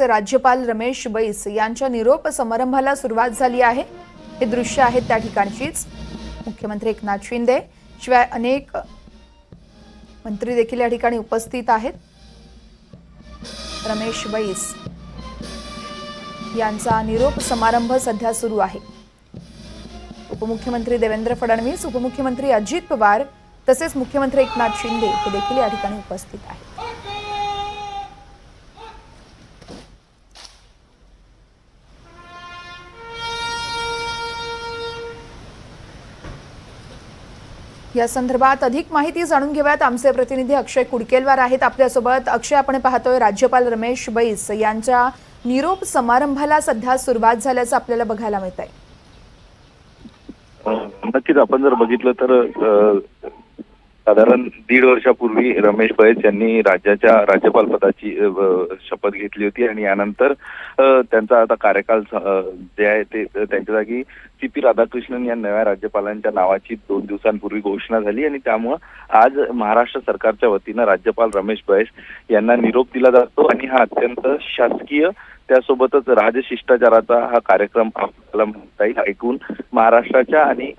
राज्यपाल रमेश बैस यांच्या निरोप समारंभाला सुरुवात झाली आहे. हे दृश्य आहेत त्या ठिकाणचीच. मुख्यमंत्री एकनाथ शिंदे शिवाय अनेक मंत्री देखील या ठिकाणी उपस्थित आहेत. रमेश बैस यांचा निरोप समारंभ सध्या सुरू आहे. उपमुख्यमंत्री देवेंद्र फडणवीस उपमुख्यमंत्री अजित पवार तसेच मुख्यमंत्री एकनाथ शिंदे हे देखील या ठिकाणी उपस्थित आहेत. या संदर्भात अधिक माहिती जाणून घेऊयात. आमचे प्रतिनिधी अक्षय कुडकेलवार आहेत. आपल्यासोबत अक्षय आपण पाहतोय राज्यपाल रमेश बैस यांच्या निरोप समारंभाला सध्या सुरुवात झाल्याचं आपल्याला बघायला मिळत आहे नक्कीच. आपण जर बघितलं तर साधारण दीड वर्षापूर्वी रमेश बैस यांनी राज्याच्या राज्यपाल पदाची शपथ घेतली होती आणि यानंतर त्यांचा आता कार्यकाल जे आहे ते त्यांच्या जागी सी पी राधाकृष्णन या नव्या राज्यपालांच्या नावाची दोन दिवसांपूर्वी घोषणा झाली आणि त्यामुळं आज महाराष्ट्र सरकारच्या वतीनं राज्यपाल रमेश बैस यांना निरोप दिला जातो आणि हा अत्यंत शासकीय त्यासोबतच राजशिष्टाचाराचा हा कार्यक्रम आपल्याला म्हणता येईल ऐकून महाराष्ट्राच्या आणि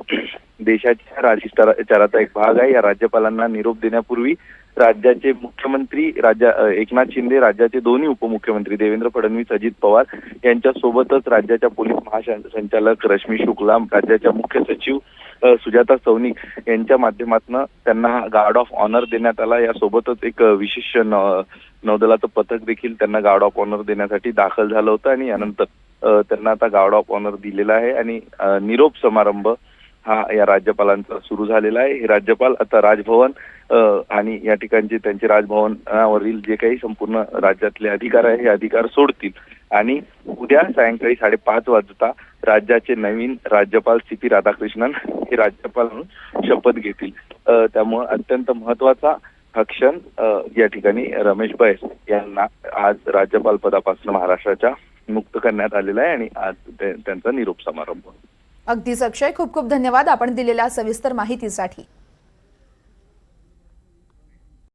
देशाच्या राजशिष्टाचाराचा एक भाग आहे. या राज्यपालांना निरोप देण्यापूर्वी राज्याचे मुख्यमंत्री राज्या एकनाथ शिंदे राज्याचे दोन्ही उपमुख्यमंत्री देवेंद्र फडणवीस अजित पवार यांच्यासोबतच राज्याच्या पोलीस महासंचालक रश्मी शुक्ला राज्याच्या मुख्य सचिव सुजाता सौनिक यांच्या माध्यमातून त्यांना गार्ड ऑफ ऑनर देण्यात आला. यासोबतच एक विशेष नौदलाचं पथक देखील त्यांना गार्ड ऑफ ऑनर देण्यासाठी दाखल झालं होतं आणि यानंतर त्यांना आता गार्ड ऑफ ऑनर दिलेला आहे. आणि निरोप समारंभ हा या राज्यपालांचा सुरू झालेला आहे. हे राज्यपाल आता राजभवन आणि या ठिकाणचे त्यांचे राजभवनावरील जे काही संपूर्ण राज्यातले अधिकार आहे हे अधिकार सोडतील. आणि उद्या सायंकाळी साडेपाच वाजता राज्याचे नवीन राज्यपाल सी पी राधाकृष्णन हे राज्यपाल म्हणून शपथ घेतील. त्यामुळे त्यामुळं अत्यंत महत्त्वाचा हा क्षण या ठिकाणी रमेश बैस यांना आज राज्यपाल पदापासून महाराष्ट्राच्या मुक्त करण्यात आलेला आहे आणि आज त्यांचा निरोप समारंभ अगदीच अक्षय खूप खूप धन्यवाद आपण दिलेल्या सविस्तर माहितीसाठी.